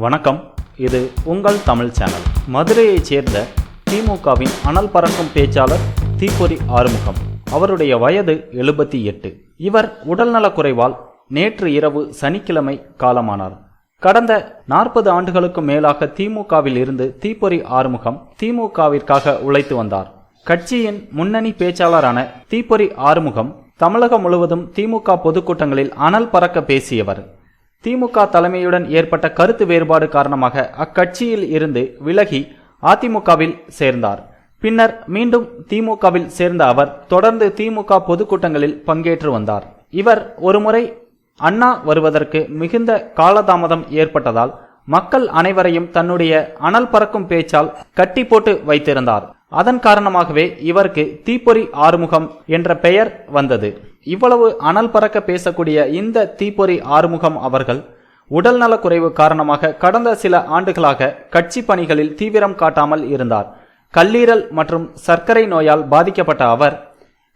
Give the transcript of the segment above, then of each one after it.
வணக்கம். இது உங்கள் தமிழ் சேனல். மதுரையைச் சேர்ந்த திமுகவின் அனல் பறக்கும் பேச்சாளர் தீப்பொறி ஆறுமுகம். அவருடைய வயது எழுபத்தி எட்டு. இவர் உடல்நலக்குறைவால் நேற்று இரவு சனிக்கிழமை காலமானார். கடந்த நாற்பது ஆண்டுகளுக்கு மேலாக திமுகவில் இருந்து தீப்பொறி ஆறுமுகம் திமுகவிற்காக உழைத்து வந்தார். கட்சியின் முன்னணி பேச்சாளரான தீப்பொறி ஆறுமுகம் தமிழகம் முழுவதும் திமுக பொதுக்கூட்டங்களில் அனல் பறக்க பேசியவர். திமுக தலைமையுடன் ஏற்பட்ட கருத்து வேறுபாடு காரணமாக அக்கட்சியில் இருந்து விலகி அதிமுகவில் சேர்ந்தார். பின்னர் மீண்டும் திமுகவில் சேர்ந்த அவர் தொடர்ந்து திமுக பொதுக்கூட்டங்களில் பங்கேற்று வந்தார். இவர் ஒருமுறை அண்ணா வருவதற்கு மிகுந்த காலதாமதம் ஏற்பட்டதால் மக்கள் அனைவரையும் தன்னுடைய அனல் பறக்கும் பேச்சால் கட்டி போட்டு வைத்திருந்தார். அதன் காரணமாகவே இவருக்கு தீப்பொறி ஆறுமுகம் என்ற பெயர் வந்தது. இவ்வளவு அனல் பறக்க பேசக்கூடிய இந்த தீப்பொறி ஆறுமுகம் அவர்கள் உடல்நலக் குறைவு காரணமாக கடந்த சில ஆண்டுகளாக கட்சி பணிகளில் தீவிரம் காட்டாமல் இருந்தார். கல்லீரல் மற்றும் சர்க்கரை நோயால் பாதிக்கப்பட்ட அவர்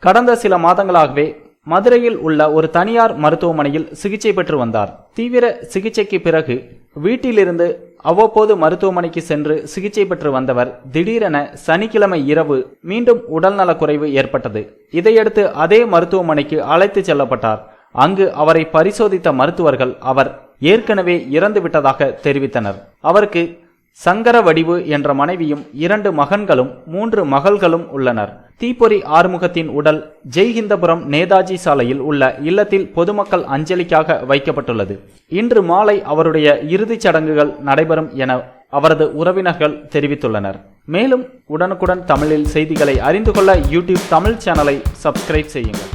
கடந்த சில மாதங்களாகவே மதுரையில் உள்ள ஒரு தனியார் மருத்துவமனையில் சிகிச்சை பெற்று வந்தார். தீவிர சிகிச்சைக்கு பிறகு வீட்டிலிருந்து அவ்வப்போது மருத்துவமனைக்கு சென்று சிகிச்சை பெற்று வந்தவர் திடீரென சனிக்கிழமை இரவு மீண்டும் உடல்நலக்குறைவு ஏற்பட்டது. இதையடுத்து அதே மருத்துவமனைக்கு அழைத்து செல்லப்பட்டார். அங்கு அவரை பரிசோதித்த மருத்துவர்கள் அவர் ஏற்கனவே இறந்து விட்டதாக தெரிவித்தனர். அவருக்கு சங்கர வடிவு என்ற மனைவியும் இரண்டு மகன்களும் மூன்று மகள்களும் உள்ளனர். தீப்பொறி ஆறுமுகத்தின் உடல் ஜெய்ஹிந்தபுரம் நேதாஜி சாலையில் உள்ள இல்லத்தில் பொதுமக்கள் அஞ்சலிக்காக வைக்கப்பட்டுள்ளது. இன்று மாலை அவருடைய இறுதிச் சடங்குகள் நடைபெறும் என அவரது உறவினர்கள் தெரிவித்துள்ளனர். மேலும் உடனுக்குடன் தமிழில் செய்திகளை அறிந்து கொள்ள யூடியூப் தமிழ் சேனலை சப்ஸ்கிரைப் செய்யுங்கள்.